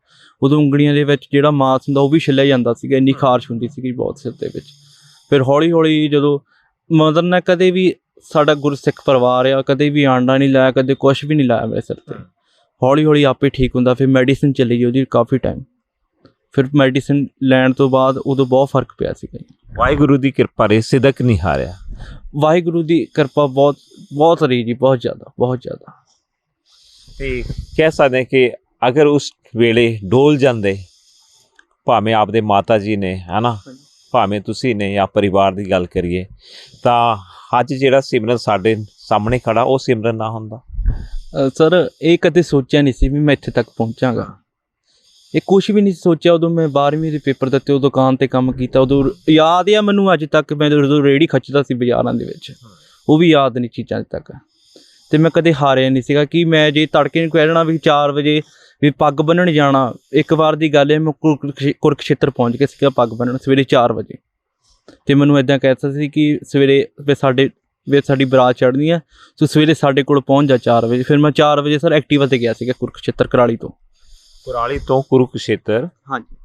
ਉਦੋਂ ਉਂਗਲੀਆਂ ਦੇ ਵਿੱਚ ਜਿਹੜਾ ਮਾਸ ਹੁੰਦਾ ਉਹ ਵੀ ਛਿੱਲਿਆ ਜਾਂਦਾ ਸੀਗਾ, ਇੰਨੀ ਖਾਰਸ਼ ਹੁੰਦੀ ਸੀਗੀ ਬਹੁਤ ਸਿਰ ਦੇ ਵਿੱਚ। ਫਿਰ ਹੌਲੀ ਹੌਲੀ ਜਦੋਂ ਮਦਰ ਨੇ ਕਦੇ ਵੀ ਸਾਡਾ ਗੁਰਸਿੱਖ ਪਰਿਵਾਰ ਆ, ਕਦੇ ਵੀ ਆਂਡਾ ਨਹੀਂ ਲਾਇਆ, ਕਦੇ ਕੁਝ ਵੀ ਨਹੀਂ ਲਾਇਆ ਮੇਰੇ ਸਿਰ ਤੇ। ਹੌਲੀ ਹੌਲੀ ਆਪੇ ਠੀਕ ਹੁੰਦਾ, ਫਿਰ ਮੈਡੀਸਿਨ ਚੱਲੀ ਜੀ ਉਹਦੀ ਕਾਫੀ ਟਾਈਮ ਫਿਰ ਮੈਡੀਸਿਨ ਲੈਣ ਤੋਂ ਬਾਅਦ ਉਦੋਂ ਬਹੁਤ ਫ਼ਰਕ ਪਿਆ ਸੀਗਾ ਜੀ। ਵਾਹਿਗੁਰੂ ਦੀ ਕਿਰਪਾ ਰੇ ਸਿਦਕ ਨਹੀਂ ਹਾਰਿਆ। ਵਾਹਿਗੁਰੂ ਦੀ ਕਿਰਪਾ ਬਹੁਤ ਬਹੁਤ ਰਹੀ ਜੀ ਬਹੁਤ ਜ਼ਿਆਦਾ ਬਹੁਤ ਜ਼ਿਆਦਾ। ਤੇ ਕਹਿ ਸਕਦੇ ਕਿ ਅਗਰ ਉਸ ਵੇਲੇ ਡੋਲ ਜਾਂਦੇ ਭਾਵੇਂ ਆਪਦੇ ਮਾਤਾ ਜੀ ਨੇ ਹਨਾ ਭਾਵੇਂ ਤੁਸੀਂ ਨੇ ਜਾਂ ਪਰਿਵਾਰ ਦੀ ਗੱਲ ਕਰੀਏ ਤਾਂ ਅੱਜ ਜਿਹੜਾ ਸਿਮਰਨ ਸਾਡੇ ਸਾਹਮਣੇ ਖੜਾ ਉਹ ਸਿਮਰਨ ਨਾ ਹੁੰਦਾ। ਸਰ ਇਹ ਕਦੇ ਸੋਚਿਆ ਨਹੀਂ ਸੀ ਵੀ ਮੈਂ ਇੱਥੇ ਤੱਕ ਪਹੁੰਚਾਂਗਾ। ਇਹ ਕੁਝ ਵੀ ਨਹੀਂ ਸੀ ਸੋਚਿਆ ਉਦੋਂ ਮੈਂ 12ਵੀਂ ਦੇ ਪੇਪਰ ਦਿੱਤੇ ਉਹ ਦੁਕਾਨ ਤੇ ਕੰਮ ਕੀਤਾ ਉਦੋਂ ਯਾਦ ਆ ਮੈਨੂੰ ਅੱਜ ਤੱਕ ਮੈਂ ਉਦੋਂ ਰੇੜੀ ਖੱਚਦਾ ਸੀ ਬਾਜ਼ਾਰਾਂ ਦੇ ਵਿੱਚ। ਉਹ ਵੀ ਯਾਦ ਨਹੀਂ ਚੀਜ਼ਾਂ ਅੱਜ ਤੱਕ। ਤੇ ਮੈਂ ਕਦੇ ਹਾਰਿਆ ਨਹੀਂ ਸੀਗਾ ਕਿ ਮੈਂ ਜੇ ਤੜਕੇ ਨੂੰ ਕਹਿ ਦੇਣਾ ਵੀ 4 ਵਜੇ ਵੀ ਪੱਗ ਬੰਨਣ ਜਾਣਾ ਇੱਕ ਵਾਰ ਦੀ ਗੱਲ ਹੈ ਮੈਂ ਕੁਰਕਸ਼ੇ- ਕੁਰਕਸ਼ੇਤਰ ਪਹੁੰਚ ਗਿਆ ਸੀਗਾ ਪੱਗ ਬੰਨਣ ਸਵੇਰੇ 4 ਵਜੇ। ਤੇ ਮੈਨੂੰ ਇਦਾਂ ਕਹਿਤਾ ਸੀ ਕਿ ਸਵੇਰੇ ਵੀ ਸਾਡੇ ਵੀ ਸਾਡੀ ਬਰਾਤ ਚੜ੍ਹਨੀ ਆ ਤੂੰ ਸਵੇਰੇ ਸਾਡੇ ਕੋਲ ਪਹੁੰਚ ਜਾ 4 ਵਜੇ। ਫਿਰ ਮੈਂ 4 ਵਜੇ ਸਰ ਐਕਟਿਵਾ ਤੇ ਗਿਆ ਸੀਗਾ ਕੁਰਕਸ਼ੇਤਰ ਕਰਾਲੀ ਤੋਂ। ਕੁਰਾਲੀ ਤੋਂ ਕੁਰੂਕਸ਼ੇਤਰ ਹਾਂਜੀ।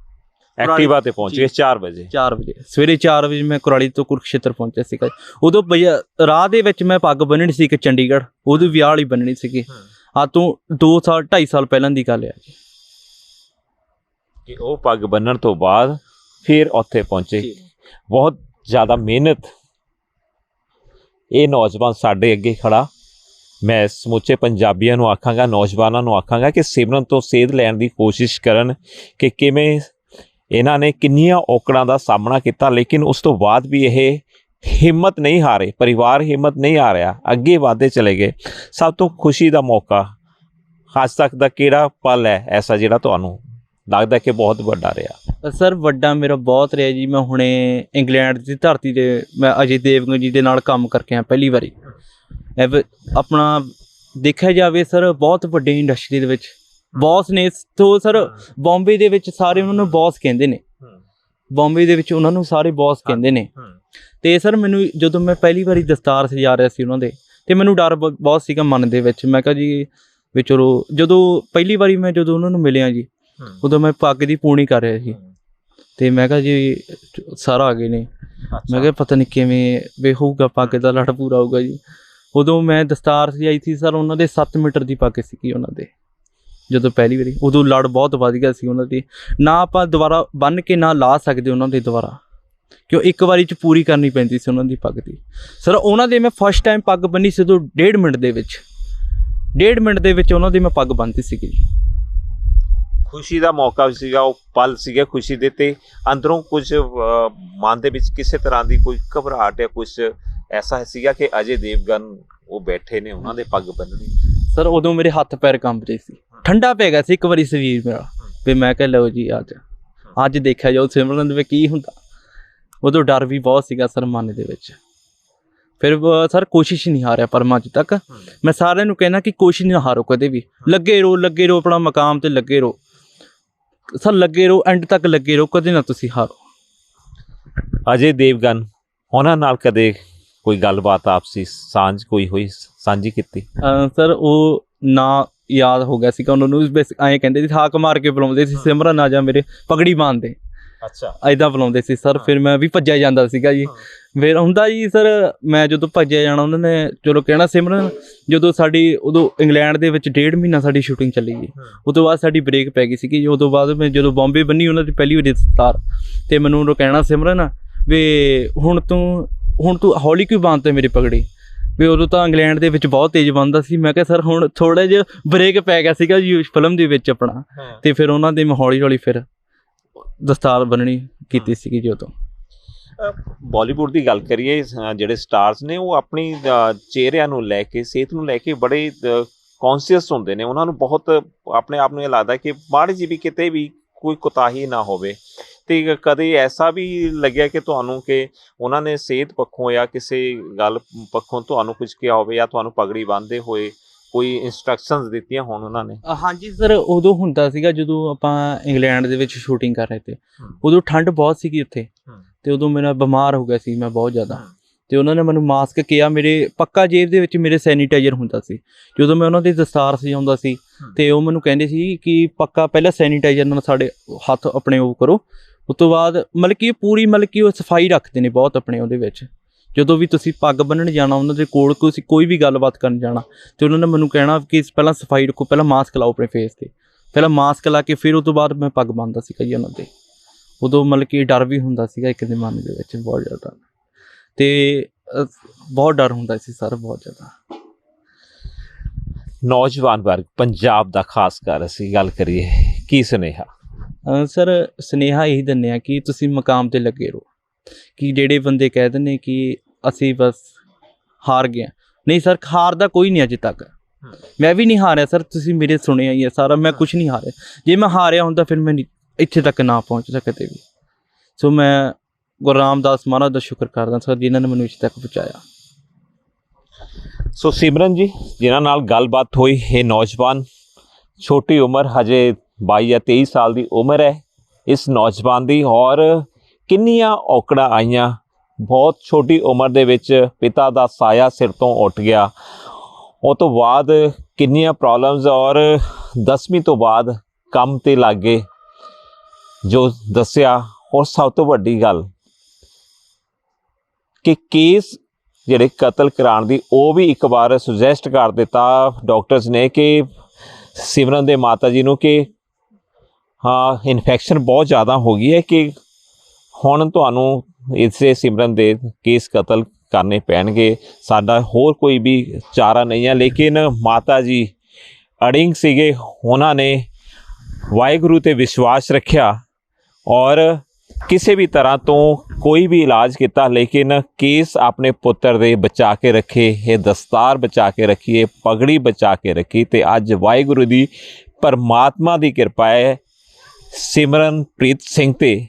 ਐਕਟਿਵਾ ਤੇ ਪਹੁੰਚ ਜੀ। ਗਏ 4 ਵਜੇ। 4 ਵਜੇ। ਸਵੇਰੇ 4 ਵਜੇ ਮੈਂ ਕੁਰਾਲੀ ਤੋਂ ਕੁਰਕਸ਼ੇਤਰ ਪਹੁੰਚਿਆ ਸੀਗਾ। ਉਦੋਂ ਭਈਆ ਰਾਹ ਦੇ ਵਿੱਚ ਮੈਂ ਪੱਗ ਬੰਨਣੀ ਸੀ ਕਿ ਚੰਡੀਗੜ੍ਹ। ਉਹਦੀ ਵਿਆਹ ਵਾਲੀ ਬੰਨਣੀ ਸੀਗੀ। ਆ ਤੋਂ 2 ਸਾਲ 2.5 ਸਾਲ ਪਹਿਲਾਂ ਦੀ ਗੱਲ ਹੈ ਜੀ। ਕਿ ਉਹ ਪੱਗ ਬੰਨਣ ਤੋਂ ਬਾਅਦ ਫਿਰ ਉੱਥੇ ਪਹੁੰਚੇ। ਬਹੁਤ ਜ਼ਿਆਦਾ ਮਿਹਨਤ। ਇਹ ਨੌਜਵਾਨ ਸਾਡੇ ਅੱਗੇ ਖੜਾ। ਮੈਂ ਸਮੁੱਚੇ ਪੰਜਾਬੀਆਂ ਨੂੰ ਆਖਾਂਗਾ, ਨੌਜਵਾਨਾਂ ਨੂੰ ਆਖਾਂਗਾ ਕਿ ਸਿਮਰਨ ਤੋਂ ਸੇਧ ਲੈਣ ਦੀ ਕੋਸ਼ਿਸ਼ ਕਰਨ ਕਿ ਕਿਵੇਂ ਇਹਨਾਂ ਨੇ ਕਿੰਨੀਆਂ ਔਕੜਾਂ ਦਾ ਸਾਹਮਣਾ ਕੀਤਾ, ਲੇਕਿਨ ਉਸ ਤੋਂ ਬਾਅਦ ਵੀ ਇਹ ਹਿੰਮਤ ਨਹੀਂ ਹਾਰੇ, ਪਰਿਵਾਰ ਹਿੰਮਤ ਨਹੀਂ ਹਾਰਿਆ, ਅੱਗੇ ਵਧਦੇ ਚਲੇ ਗਏ। ਸਭ ਤੋਂ ਖੁਸ਼ੀ ਦਾ ਮੌਕਾ, ਅੱਜ ਤੱਕ ਦਾ ਕਿਹੜਾ ਪਲ ਹੈ ਐਸਾ ਜਿਹੜਾ ਤੁਹਾਨੂੰ ਲੱਗਦਾ ਕਿ ਬਹੁਤ ਵੱਡਾ ਰਿਹਾ? ਸਰ, ਵੱਡਾ ਮੇਰਾ ਬਹੁਤ ਰਿਹਾ ਜੀ। ਮੈਂ ਹੁਣੇ ਇੰਗਲੈਂਡ ਦੀ ਧਰਤੀ ਤੇ ਮੈਂ ਅਜੇ ਦੇਵਗਨ ਜੀ ਦੇ ਨਾਲ ਕੰਮ ਕਰਕੇ ਆ ਪਹਿਲੀ ਵਾਰੀ। ਐਵ- ਆਪਣਾ ਦੇਖਿਆ ਜਾਵੇ ਸਰ ਬਹੁਤ ਵੱਡੀ ਇੰਡਸਟਰੀ ਦੇ ਵਿੱਚ ਬੌਸ ਨੇ ਤੋਂ ਸਰ ਬੰਬੇ ਦੇ ਵਿੱਚ ਸਾਰੇ ਉਹਨਾਂ ਨੂੰ ਬੌਸ ਕਹਿੰਦੇ ਨੇ। ਬੰਬੇ ਦੇ ਵਿੱਚ ਉਹਨਾਂ ਨੂੰ ਸਾਰੇ ਬੌਸ ਕਹਿੰਦੇ ਨੇ। ਤੇ ਸਰ ਮੈਨੂੰ ਜਦੋਂ ਮੈਂ ਪਹਿਲੀ ਵਾਰੀ ਦਸਤਾਰ ਸਜਾ ਰਿਹਾ ਸੀ ਉਹਨਾਂ ਦੇ ਤੇ ਮੈਨੂੰ ਡਰ ਬ- ਬਹੁਤ ਸੀਗਾ ਮਨ ਦੇ ਵਿੱਚ। ਮੈਂ ਕਿਹਾ ਜੀ ਵੀ ਚਲੋ ਜਦੋਂ ਪਹਿਲੀ ਵਾਰੀ ਮੈਂ ਜਦੋਂ ਉਹਨਾਂ ਨੂੰ ਮਿਲਿਆ ਜੀ ਉਦੋਂ ਮੈਂ ਪੱਗ ਦੀ ਪੂਣੀ ਕਰ ਰਿਹਾ ਸੀ। ਤੇ ਮੈਂ ਕਿਹਾ ਜੀ ਸਾਰਾ ਆ ਗਏ ਨੇ। ਮੈਂ ਕਿਹਾ ਪਤਾ ਨਹੀਂ ਕਿਵੇਂ ਵੇ ਹੋਊਗਾ ਪੱਗ ਦਾ ਲੜ ਪੂਰਾ ਹੋਊਗਾ ਜੀ। ਉਦੋਂ ਮੈਂ ਦਸਤਾਰ ਸੀ, ਆਈ ਸੀ ਸਰ, ਉਹਨਾਂ ਦੇ 7 ਮੀਟਰ ਦੀ ਪੱਗ ਸੀਗੀ ਉਹਨਾਂ ਦੇ। ਜਦੋਂ ਪਹਿਲੀ ਵਾਰੀ, ਉਦੋਂ ਲੜ ਬਹੁਤ ਵਧ ਗਿਆ ਸੀ ਉਹਨਾਂ ਦੀ। ਨਾ ਆਪਾਂ ਦੁਬਾਰਾ ਬੰਨ ਕੇ ਨਾ ਲਾ ਸਕਦੇ ਉਹਨਾਂ ਦੇ ਦੁਬਾਰਾ। ਕਿਉਂ, ਇੱਕ ਵਾਰੀ ਚ ਪੂਰੀ ਕਰਨੀ ਪੈਂਦੀ ਸੀ ਉਹਨਾਂ ਦੀ ਪੱਗ ਦੀ। ਸਰ, ਉਹਨਾਂ ਦੇ ਮੈਂ ਫਸਟ ਟਾਈਮ ਪੱਗ ਬੰਨੀ ਸੀ ਉਦੋਂ ਡੇਢ ਮਿੰਟ ਦੇ ਵਿੱਚ। ਡੇਢ ਮਿੰਟ ਦੇ ਵਿੱਚ ਉਹਨਾਂ ਦੀ ਮੈਂ ਪੱਗ ਬੰਨ੍ਹਤੀ ਸੀਗੀ। ਖੁਸ਼ੀ ਦਾ ਮੌਕਾ ਸੀਗਾ, ਉਹ ਪਲ ਸੀਗਾ ਖੁਸ਼ੀ ਦੇ ਤੇ। ਅੰਦਰੋਂ ਕੁਝ ਮਨ ਦੇ ਵਿੱਚ ਕਿਸੇ ਤਰ੍ਹਾਂ ਦੀ ਕੋਈ ਘਬਰਾਹਟ ਜਾਂ ਕੁਝ ਐਸਾ ਸੀਗਾ ਕਿ ਅਜੇ ਦੇਵਗਨ ਉਹ ਬੈਠੇ ਨੇ ਉਹਨਾਂ ਦੇ ਪੱਗ ਬੰਨਣੀ ਸਰ ਉਦੋਂ ਮੇਰੇ ਹੱਥ ਪੈਰ ਕੰਬ ਰਹੇ ਸੀ। ਠੰਡਾ ਪੈ ਗਿਆ ਸੀ ਇੱਕ ਵਾਰੀ ਸਰੀਰ ਮੇਰਾ। ਵੀ ਮੈਂ ਕਿਹਾ ਲਓ ਜੀ ਅੱਜ। ਅੱਜ ਦੇਖਿਆ ਜਾਓ ਸਿਮਰਨ ਦੇ ਵਿੱਚ ਕੀ ਹੁੰਦਾ। ਉਦੋਂ ਡਰ ਵੀ ਬਹੁਤ ਸੀਗਾ ਸਰ ਮਨ ਦੇ ਵਿੱਚ। ਫਿਰ ਸਰ ਕੋਸ਼ਿਸ਼ ਨਹੀਂ ਹਾਰਿਆ ਪਰਮਾ ਅੱਜ ਤੱਕ। ਮੈਂ ਸਾਰਿਆਂ ਨੂੰ ਕਹਿਣਾ ਕਿ ਕੋਸ਼ਿਸ਼ ਨਾ ਹਾਰੋ ਕਦੇ ਵੀ। ਲੱਗੇ ਰਹੋ ਲੱਗੇ ਰਹੋ ਆਪਣਾ ਮਕਾਮ ਤੇ ਲੱਗੇ ਰਹੋ। ਸਰ ਲੱਗੇ ਰਹੋ ਐਂਡ ਤੱਕ ਲੱਗੇ ਰਹੋ ਕਦੇ ਨਾ ਤੁਸੀਂ ਹਾਰੋ। ਅਜੇ ਦੇਵਗਨ ਉਹਨਾਂ ਨਾਲ ਕਦੇ ਕੋਈ ਗੱਲਬਾਤ ਆਪਸੀ ਸਾਂਝ ਕੋਈ ਹੋਈ ਸਾਂਝੀ ਕੀਤੀ? ਸਰ ਉਹ ਨਾਂ ਯਾਦ ਹੋ ਗਿਆ ਸੀਗਾ ਉਹਨਾਂ ਨੂੰ ਐਂ ਕਹਿੰਦੇ ਸੀ ਹਾਕ ਮਾਰ ਕੇ ਬੁਲਾਉਂਦੇ ਸੀ ਸਿਮਰਨ ਆ ਜਾ ਮੇਰੇ ਪਗੜੀ ਬਾਂਧਦੇ। ਅੱਛਾ। ਐਦਾਂ ਬੁਲਾਉਂਦੇ ਸੀ ਸਰ ਫਿਰ ਮੈਂ ਵੀ ਭੱਜਿਆ ਜਾਂਦਾ ਸੀਗਾ ਜੀ। ਫਿਰ ਹੁੰਦਾ ਜੀ ਸਰ ਮੈਂ ਜਦੋਂ ਭੱਜਿਆ ਜਾਣਾ ਉਹਨਾਂ ਨੇ ਚਲੋ ਕਹਿਣਾ ਸਿਮਰਨ ਜਦੋਂ ਸਾਡੀ ਉਦੋਂ ਇੰਗਲੈਂਡ ਦੇ ਵਿੱਚ ਡੇਢ ਮਹੀਨਾ ਸਾਡੀ ਸ਼ੂਟਿੰਗ ਚੱਲੀ ਗਈ ਉਸ ਤੋਂ ਬਾਅਦ ਸਾਡੀ ਬ੍ਰੇਕ ਪੈ ਗਈ ਸੀਗੀ ਉਸ ਤੋਂ ਬਾਅਦ ਮੈਂ ਜਦੋਂ ਬੰਬੇ ਬੰਨੀ ਉਹਨਾਂ ਦੀ ਪਹਿਲੀ ਵਾਰੀ ਸਤਾਰ ਤੇ ਮੈਨੂੰ ਉਹ ਕਹਿਣਾ ਸਿਮਰਨ ਵੀ ਹੁਣ ਤੂੰ ਹੁਣ ਤੂੰ ਹੌਲੀ ਕਿਉਂ ਬੰਨ੍ਹਤੇ ਮੇਰੀ ਪਗੜੀ? ਵੀ ਉਦੋਂ ਤਾਂ ਇੰਗਲੈਂਡ ਦੇ ਵਿੱਚ ਬਹੁਤ ਤੇਜ਼ ਬੰਦਾ ਸੀ। ਮੈਂ ਕਿਹਾ ਸਰ ਹੁਣ ਥੋੜਾ ਜਿਹਾ ਬ੍ਰੇਕ ਪੈ ਗਿਆ ਸੀਗਾ ਜੀ ਫਿਲਮ ਦੇ ਵਿੱਚ ਆਪਣਾ। ਤੇ ਫਿਰ ਉਹਨਾਂ ਦੇ ਹੌਲੀ ਹੌਲੀ ਫਿਰ ਦਸਤਾਰ ਬੰਨਣੀ ਕੀਤੀ ਸੀਗੀ ਜੀ ਉਦੋਂ। ਬਾਲੀਵੁੱਡ ਦੀ ਗੱਲ ਕਰੀਏ ਜਿਹੜੇ ਸਟਾਰਸ ਨੇ ਉਹ ਆਪਣੀ ਚਿਹਰਿਆਂ ਨੂੰ ਲੈ ਕੇ ਸਿਹਤ ਨੂੰ ਲੈ ਕੇ ਬੜੇ ਕੌਨਸ਼ੀਅਸ ਹੁੰਦੇ ਨੇ। ਉਹਨਾਂ ਨੂੰ ਬਹੁਤ ਆਪਣੇ ਆਪ ਨੂੰ ਇਹ ਲੱਗਦਾ ਕਿ ਮਾੜੀ ਜਿਹੀ ਵੀ ਕਿਤੇ ਵੀ ਕੋਈ ਕੁਤਾਹੀ ਨਾ ਹੋਵੇ। ਤੇ ਕਦੇ ਐਸਾ ਵੀ ਲੱਗਿਆ ਕਿ ਤੁਹਾਨੂੰ ਕਿ ਉਹਨਾਂ ਨੇ ਸਿਹਤ ਪੱਖੋਂ ਜਾਂ ਕਿਸੇ ਗੱਲ ਪੱਖੋਂ ਤੁਹਾਨੂੰ ਕੁਝ ਕਿਹਾ ਹੋਵੇ ਜਾਂ ਤੁਹਾਨੂੰ ਪਗੜੀ ਬੰਨ੍ਹਦੇ ਹੋਏ ਕੋਈ ਇਨਸਟਰਕਸ਼ਨਸ ਦਿੱਤੀਆਂ ਹੋਣ ਉਹਨਾਂ ਨੇ ਹਾਂਜੀ ਸਰ ਉਦੋਂ ਹੁੰਦਾ ਸੀਗਾ ਜਦੋਂ ਆਪਾਂ ਇੰਗਲੈਂਡ ਦੇ ਵਿੱਚ ਸ਼ੂਟਿੰਗ ਕਰ ਰਹੇ ਤੇ ਉਦੋਂ ਠੰਡ ਬਹੁਤ ਸੀਗੀ ਉੱਥੇ। ਤੇ ਉਦੋਂ ਮੇਰਾ ਬਿਮਾਰ ਹੋ ਗਿਆ ਸੀ ਮੈਂ ਬਹੁਤ ਜ਼ਿਆਦਾ। ਤੇ ਉਹਨਾਂ ਨੇ ਮੈਨੂੰ ਮਾਸਕ ਕਿਹਾ ਮੇਰੇ ਪੱਕਾ ਜੇਬ ਦੇ ਵਿੱਚ ਮੇਰੇ ਸੈਨੀਟਾਈਜ਼ਰ ਹੁੰਦਾ ਸੀ ਜਦੋਂ ਮੈਂ ਉਹਨਾਂ ਦੀ ਦਸਤਾਰ ਸਜਾਉਂਦਾ ਸੀ। ਤੇ ਉਹ ਮੈਨੂੰ ਕਹਿੰਦੇ ਸੀ ਕਿ ਪੱਕਾ ਪਹਿਲਾਂ ਸੈਨੀਟਾਈਜ਼ਰ ਨਾਲ ਸਾਡੇ ਹੱਥ ਆਪਣੇ ਉਹ ਕਰੋ ਉਸ ਤੋਂ ਬਾਅਦ ਮਤਲਬ ਕਿ ਇਹ ਪੂਰੀ ਮਤਲਬ ਕਿ ਉਹ ਸਫ਼ਾਈ ਰੱਖਦੇ ਨੇ ਬਹੁਤ ਆਪਣੇ ਉਹਦੇ ਵਿੱਚ। ਜਦੋਂ ਵੀ ਤੁਸੀਂ ਪੱਗ ਬੰਨਣ ਜਾਣਾ, ਉਹਨਾਂ ਦੇ ਕੋਲ ਤੁਸੀਂ ਕੋਈ ਵੀ ਗੱਲਬਾਤ ਕਰਨ ਜਾਣਾ, ਤੇ ਉਹਨਾਂ ਨੇ ਮੈਨੂੰ ਕਹਿਣਾ ਕਿ ਪਹਿਲਾਂ ਸਫ਼ਾਈ ਰੱਖੋ, ਪਹਿਲਾਂ ਮਾਸਕ ਲਾਓ ਆਪਣੇ ਫੇਸ ਤੇ। ਪਹਿਲਾਂ ਮਾਸਕ ਲਾ ਕੇ ਫਿਰ ਉਸ ਤੋਂ ਬਾਅਦ ਮੈਂ ਪੱਗ ਬੰਨਦਾ ਸੀਗਾ ਜੀ ਉਹਨਾਂ ਦੇ। ਉਦੋਂ ਮਤਲਬ ਕਿ ਡਰ ਵੀ ਹੁੰਦਾ ਸੀਗਾ ਇੱਕ ਦੇ ਮਨ ਦੇ ਵਿੱਚ ਬਹੁਤ ਜ਼ਿਆਦਾ। ਤੇ ਬਹੁਤ ਡਰ ਹੁੰਦਾ ਸੀ ਸਰ, ਬਹੁਤ ਜ਼ਿਆਦਾ। ਨੌਜਵਾਨ ਵਰਗ, ਪੰਜਾਬ ਦਾ ਖਾਸ ਕਰ ਅਸੀਂ ਗੱਲ ਕਰੀਏ, ਕੀ ਸੁਨੇਹਾ? ਸਰ, ਸਨੇਹਾ ਇਹੀ ਦਿੰਦੇ ਆ ਕਿ ਤੁਸੀਂ ਮਕਾਮ ਤੇ ਲੱਗੇ ਰਹੋ। ਕਿ ਜਿਹੜੇ ਬੰਦੇ ਕਹਿ ਦਿੰਦੇ ਕਿ ਅਸੀਂ ਬਸ ਹਾਰ ਗਏ ਹਾਂ। ਨਹੀਂ ਸਰ, ਹਾਰ ਦਾ ਕੋਈ ਨਹੀਂ ਅਜੇ ਤੱਕ। ਮੈਂ ਵੀ ਨਹੀਂ ਹਾਰਿਆ ਸਰ, ਤੁਸੀਂ ਮੇਰੇ ਸੁਣਿਆ ਹੀ ਹੈ ਸਾਰਾ, ਮੈਂ ਕੁਝ ਨਹੀਂ ਹਾਰਿਆ। ਜੇ ਮੈਂ ਹਾਰਿਆ ਹੁੰਦਾ, ਫਿਰ ਮੈਂ ਇੱਥੇ ਤੱਕ ਨਾ ਪਹੁੰਚਦਾ ਸਕਤੇ ਵੀ। ਸੋ ਮੈਂ ਗੁਰੂ ਰਾਮਦਾਸ ਮਹਾਰਾਜ ਦਾ ਸ਼ੁਕਰ ਕਰਦਾ ਸਰ, ਜਿਨ੍ਹਾਂ ਨੇ ਮੈਨੂੰ ਇੱਥੇ ਤੱਕ ਪਹੁੰਚਾਇਆ। ਸੋ ਸਿਮਰਨ ਜੀ, ਜਿਨ੍ਹਾਂ ਨਾਲ ਗੱਲਬਾਤ ਹੋਈ, ਇਹ ਨੌਜਵਾਨ, ਛੋਟੀ ਉਮਰ, ਹਜੇ 22 ਜਾਂ 23 ਸਾਲ ਦੀ ਉਮਰ ਹੈ। ਇਸ ਨੌਜਵਾਨ ਦੀ ਔਰ ਕਿੰਨੀਆਂ ਔਕੜਾਂ ਆਈਆਂ। ਬਹੁਤ ਛੋਟੀ ਉਮਰ ਦੇ ਵਿੱਚ ਪਿਤਾ ਦਾ ਸਾਇਆ ਸਿਰ ਤੋਂ ਉੱਠ ਗਿਆ। ਉਹ ਤੋਂ ਬਾਅਦ ਕਿੰਨੀਆਂ ਪ੍ਰੋਬਲਮਸ ਔਰ 10ਵੀਂ ਤੋਂ ਬਾਅਦ ਕੰਮ ਤੇ ਲੱਗੇ। ਜੋ ਦੱਸਿਆ ਔਰ ਸਭ ਤੋਂ ਵੱਡੀ ਗੱਲ ਕਿ ਕੇਸ ਜਿਹੜੇ ਕਤਲ ਕਰਾਉਣ ਦੀ, ਉਹ ਵੀ ਇੱਕ ਵਾਰ ਸੁਜੈਸਟ ਕਰ ਦਿੱਤਾ ਡਾਕਟਰਸ ਨੇ ਕਿ ਸਿਮਰਨ ਦੇ ਮਾਤਾ ਜੀ ਨੂੰ ਕਿ ਹਾਂ ਇਨਫੈਕਸ਼ਨ ਬਹੁਤ ਜ਼ਿਆਦਾ ਹੋ ਗਈ ਹੈ ਕਿ ਹੁਣ ਤੁਹਾਨੂੰ ਇਸੇ ਸਿਮਰਨ ਦੇ ਕੇਸ ਕਤਲ ਕਰਨੇ ਪੈਣਗੇ। ਸਾਡਾ ਹੋਰ ਕੋਈ ਵੀ ਚਾਰਾ ਨਹੀਂ ਹੈ, ਲੇਕਿਨ ਮਾਤਾ ਜੀ ਅੜਿੰਗ ਸੀਗੇ, ਉਹਨਾਂ ਨੇ ਵਾਹਿਗੁਰੂ ਤੇ ਵਿਸ਼ਵਾਸ ਰੱਖਿਆ ਔਰ ਕਿਸੇ ਵੀ ਤਰ੍ਹਾਂ ਤੋਂ ਕੋਈ ਵੀ ਇਲਾਜ ਕੀਤਾ, ਲੇਕਿਨ ਕੇਸ ਆਪਣੇ ਪੁੱਤਰ ਦੇ ਬਚਾ ਕੇ ਰੱਖੇ, ਇਹ ਦਸਤਾਰ ਬਚਾ ਕੇ ਰੱਖੀ, ਇਹ ਪਗੜੀ ਬਚਾ ਕੇ ਰੱਖੀ ਤੇ ਅੱਜ ਵਾਹਿਗੁਰੂ ਦੀ ਪਰਮਾਤਮਾ ਦੀ ਕਿਰਪਾ ਹੈ ਸਿਮਰਨਪ੍ਰੀਤ ਸਿੰਘ ਤੇ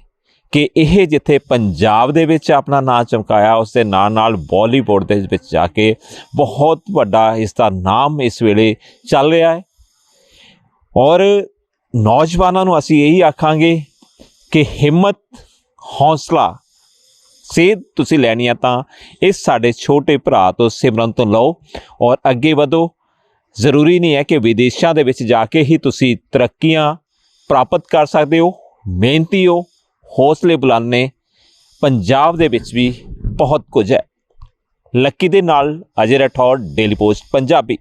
ਕਿ ਇਹ ਜਿੱਥੇ ਪੰਜਾਬ ਦੇ ਵਿੱਚ ਆਪਣਾ ਨਾਂ ਚਮਕਾਇਆ ਉਸ ਦੇ ਨਾਲ ਨਾਲ ਬਾਲੀਵੁੱਡ ਦੇ ਵਿੱਚ ਜਾ ਕੇ ਬਹੁਤ ਵੱਡਾ ਇਸ ਦਾ ਨਾਮ ਇਸ ਵੇਲੇ ਚੱਲ ਰਿਹਾ ਹੈ। ਔਰ ਨੌਜਵਾਨਾਂ ਨੂੰ ਅਸੀਂ ਇਹੀ ਆਖਾਂਗੇ ਕਿ ਹਿੰਮਤ, ਹੌਸਲਾ, ਸੇਧ ਤੁਸੀਂ ਲੈਣੀ ਆ ਤਾਂ ਇਸ ਸਾਡੇ ਛੋਟੇ ਭਰਾ ਤੋਂ ਸਿਮਰਨ ਤੋਂ ਲਓ ਔਰ ਅੱਗੇ ਵਧੋ। ਜ਼ਰੂਰੀ ਨਹੀਂ ਹੈ ਕਿ ਵਿਦੇਸ਼ਾਂ ਦੇ ਵਿੱਚ ਜਾ ਕੇ ਹੀ ਤੁਸੀਂ ਤਰੱਕੀਆਂ ਪ੍ਰਾਪਤ ਕਰ ਸਕਦੇ ਹੋ। ਮਿਹਨਤੀ ਹੋ, ਹੌਸਲੇ ਬੁਲੰਦ ਨੇ, ਪੰਜਾਬ ਦੇ ਵਿੱਚ ਵੀ ਬਹੁਤ ਕੁਝ ਹੈ। ਲੱਕੀ ਦੇ ਨਾਲ ਅਜੇ ਰਠੌਰ, ਡੇਲੀ ਪੋਸਟ, ਪੰਜਾਬੀ।